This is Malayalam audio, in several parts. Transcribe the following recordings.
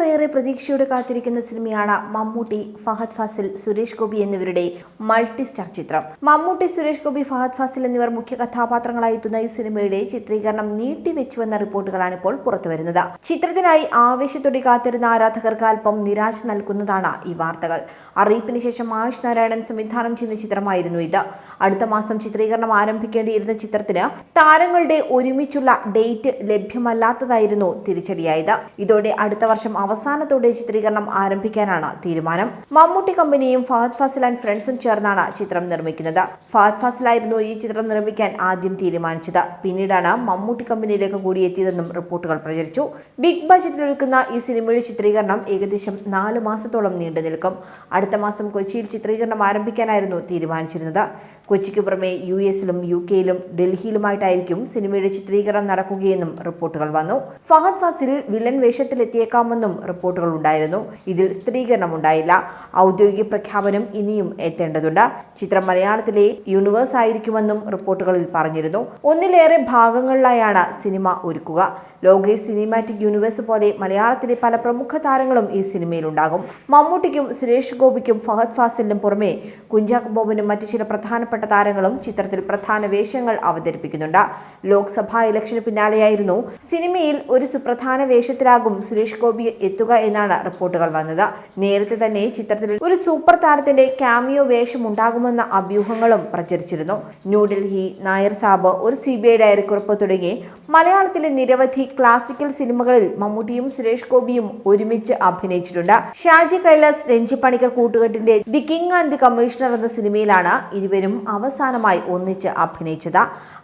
ഏറെ പ്രതീക്ഷയോടെ കാത്തിരിക്കുന്ന സിനിമയാണ് മമ്മൂട്ടി ഫഹദ് ഫാസിൽ സുരേഷ് ഗോപി എന്നിവരുടെ മൾട്ടി സ്റ്റാർ ചിത്രം. മമ്മൂട്ടി സുരേഷ് ഗോപി ഫഹദ് ഫാസിൽ എന്നിവർ മുഖ്യ കഥാപാത്രങ്ങളായി എത്തുന്ന ഈ സിനിമയുടെ ചിത്രീകരണം നീട്ടിവെച്ചുവെന്ന റിപ്പോർട്ടുകളാണ് ഇപ്പോൾ പുറത്തുവരുന്നത്. ചിത്രത്തിനായി ആവേശത്തോടെ കാത്തിരുന്ന ആരാധകർക്ക് അല്പം നിരാശ നൽകുന്നതാണ് ഈ വാർത്തകൾ. അറിയിപ്പിന് ശേഷം ആയുഷ് നാരായണൻ സംവിധാനം ചെയ്യുന്ന ചിത്രമായിരുന്നു ഇത്. അടുത്ത മാസം ചിത്രീകരണം ആരംഭിക്കേണ്ടിയിരുന്ന ചിത്രത്തിന് താരങ്ങളുടെ ഒരുമിച്ചുള്ള ഡേറ്റ് ലഭ്യമല്ലാത്തതായിരുന്നു തിരിച്ചടിയായത്. ഇതോടെ അടുത്ത വർഷം അവസാനത്തോടെ ചിത്രീകരണം ആരംഭിക്കാനാണ് തീരുമാനം. മമ്മൂട്ടി കമ്പനിയും ഫഹദ് ഫാസിൽ ആൻഡ് ഫ്രണ്ട്സും ചേർന്നാണ് ചിത്രം നിർമ്മിക്കുന്നത്. ഫഹദ് ഫാസിലായിരുന്നു ഈ ചിത്രം നിർമ്മിക്കാൻ ആദ്യം തീരുമാനിച്ചത്. പിന്നീടാണ് മമ്മൂട്ടി കമ്പനിയിലേക്ക് കൂടി എത്തിയതെന്നും റിപ്പോർട്ടുകൾ പ്രചരിച്ചു. ബിഗ് ബജറ്റിൽ ഒരുക്കുന്ന ഈ സിനിമയുടെ ചിത്രീകരണം ഏകദേശം നാല് മാസത്തോളം നീണ്ടു നിൽക്കും. അടുത്ത മാസം കൊച്ചിയിൽ ചിത്രീകരണം ആരംഭിക്കാനായിരുന്നു തീരുമാനിച്ചിരുന്നത്. കൊച്ചിക്ക് പുറമെ യു എസിലും യു കെയിലും ഡൽഹിയിലുമായിട്ടായിരിക്കും സിനിമയുടെ ചിത്രീകരണം നടക്കുകയെന്നും റിപ്പോർട്ടുകൾ വന്നു. ഫഹദ് ഫാസിൽ വില്ലൻ വേഷത്തിലെത്തിയേക്കാമെന്നും റിപ്പോർട്ടുകൾ ഉണ്ടായിരുന്നു ഇതിൽ സ്ഥിരീകരണം ഉണ്ടായില്ല ഔദ്യോഗിക പ്രഖ്യാപനം ഇനിയും എത്തേണ്ടതുണ്ട്. ചിത്രം മലയാളത്തിലെ യൂണിവേഴ്സ് ആയിരിക്കുമെന്നും റിപ്പോർട്ടുകളിൽ പറഞ്ഞിരുന്നു. ഒന്നിലേറെ ഭാഗങ്ങളിലായാണ് സിനിമ ഒരുക്കുക. ലോകേഷ് സിനിമാറ്റിക് യൂണിവേഴ്സ് പോലെ മലയാളത്തിലെ പല പ്രമുഖ താരങ്ങളും ഈ സിനിമയിലുണ്ടാകും. മമ്മൂട്ടിക്കും സുരേഷ് ഗോപിക്കും ഫഹദ് ഫാസിലിനും പുറമെ കുഞ്ചാക്കോ മറ്റു ചില പ്രധാനപ്പെട്ട താരങ്ങളും ചിത്രത്തിൽ പ്രധാന വേഷങ്ങൾ അവതരിപ്പിക്കുന്നുണ്ട്. ലോക്സഭാ ഇലക്ഷന് പിന്നാലെയായിരുന്നു. സിനിമയിൽ ഒരു സുപ്രധാന വേഷത്തിലാകും സുരേഷ് ഗോപി എത്തുക എന്നാണ് റിപ്പോർട്ടുകൾ വന്നത്. നേരത്തെ തന്നെ ചിത്രത്തിൽ ഒരു സൂപ്പർ താരത്തിന്റെ ക്യാമിയോ വേഷം ഉണ്ടാകുമെന്ന അഭ്യൂഹങ്ങളും പ്രചരിച്ചിരുന്നു. ന്യൂഡൽഹി നായർ സാബ് ഒരു സി ബി ഐ ഡയറിക്കുറിപ്പ് തുടങ്ങി മലയാളത്തിലെ നിരവധി ക്ലാസിക്കൽ സിനിമകളിൽ മമ്മൂട്ടിയും സുരേഷ് ഗോപിയും ഒരുമിച്ച് അഭിനയിച്ചിട്ടുണ്ട്. Shaji Kailas Renji Panicker കൂട്ടുകെട്ടിന്റെ the king and the commissioner എന്ന സിനിമയിലാണ് ഇരുവരും അവസാനമായി ഒന്നിച്ച് അഭിനയിച്ചത്.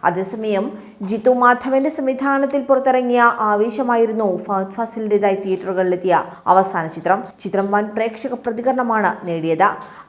അതേസമയം ജിത്തു മാധവന്റെ സംവിധാനത്തിൽ പുറത്തിറങ്ങിയ ആവേശമായിരുന്നു ഫഹദ് ഫാസിലിന്റേതായി തിയേറ്ററുകളിലെത്തിയ അവസാന ചിത്രം. ചിത്രം വൻ പ്രേക്ഷക പ്രതികരണമാണ് നേടിയത്.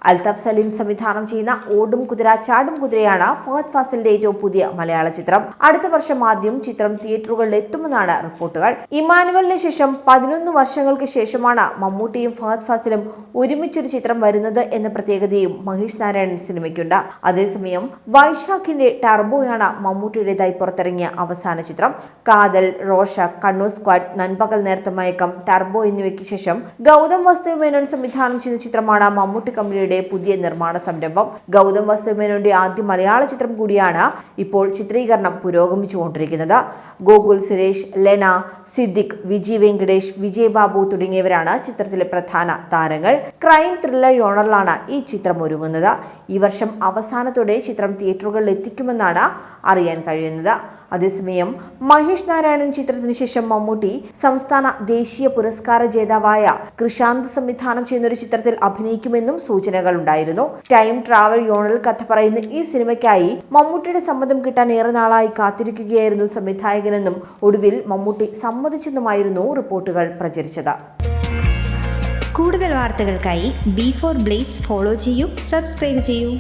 അൽതഫ് സലീം സംവിധാനം ചെയ്യുന്ന ഓടും കുതിര ചാടും കുതിരയാണ് ഫഹദ് ഫാസിലിന്റെ ഏറ്റവും പുതിയ മലയാള ചിത്രം. അടുത്ത വർഷം ആദ്യം ചിത്രം തിയേറ്ററുകളിൽ എത്തുമെന്നാണ് റിപ്പോർട്ടുകൾ. ഇമാനുവലിന് ശേഷം പതിനൊന്ന് വർഷങ്ങൾക്ക് ശേഷമാണ് മമ്മൂട്ടിയും ഫഹദ് ഫാസിലും ഒരുമിച്ചൊരു ചിത്രം വരുന്നത് എന്ന പ്രത്യേകതയും മഹേഷ് നാരായണൻ സിനിമയ്ക്കുണ്ട്. അതേസമയം വൈശാഖിന്റെ ടർബോയാണ് മമ്മൂട്ടിയുടേതായി പുറത്തിറങ്ങിയ അവസാന ചിത്രം. കാതൽ റോഷ കണ്ണൂർ സ്ക്വാഡ് നൻപകൽ നേരത്തെ മയക്കം ടർബോ എന്നിവയ്ക്ക് ശേഷം ഗൗതം മേനോൻ സംവിധാനം ചെയ്ത ചിത്രമാണ് മമ്മൂട്ടി കമ്പനിയുടെ പുതിയ നിർമ്മാണ സംരംഭം. ഗൗതം മേനോന്റെ ആദ്യ മലയാള ചിത്രം കൂടിയാണ് ഇപ്പോൾ ചിത്രീകരണം പുരോഗമിച്ചുകൊണ്ടിരിക്കുന്നത്. ഗോകുൽ സുരേഷ് ലെന സിദ്ദിഖ് വിജയ് വെങ്കടേഷ് വിജയ് ബാബു തുടങ്ങിയവരാണ് ചിത്രത്തിലെ പ്രധാന താരങ്ങൾ. ക്രൈം ത്രില്ലർ യോണറിലാണ് ഈ ചിത്രം ഒരുങ്ങുന്നത്. ഈ വർഷം അവസാനത്തോടെ ചിത്രം തിയേറ്ററുകളിൽ എത്തിക്കുമെന്നാണ് അറിയാൻ കഴിയുന്നത്. അതേസമയം മഹേഷ് നാരായണൻ ചിത്രത്തിന് ശേഷം മമ്മൂട്ടി സംസ്ഥാന ദേശീയ പുരസ്കാര ജേതാവായ കൃഷാന്ത് സംവിധാനം ചെയ്യുന്ന ഒരു ചിത്രത്തിൽ അഭിനയിക്കുമെന്നും സൂചനകൾ ഉണ്ടായിരുന്നു. ടൈം ട്രാവൽ യോണൽ കഥ പറയുന്ന ഈ സിനിമയ്ക്കായി മമ്മൂട്ടിയുടെ സമ്മതം കിട്ടാൻ ഏറെ നാളായി കാത്തിരിക്കുകയായിരുന്നു സംവിധായകനെന്നും ഒടുവിൽ മമ്മൂട്ടി സമ്മതിച്ചെന്നുമായിരുന്നു റിപ്പോർട്ടുകൾ പ്രചരിച്ചത്. കൂടുതൽ വാർത്തകൾക്കായി ബി ഫോർ ബ്ലേസ് ഫോളോ ചെയ്യൂ സബ്സ്ക്രൈബ് ചെയ്യൂ.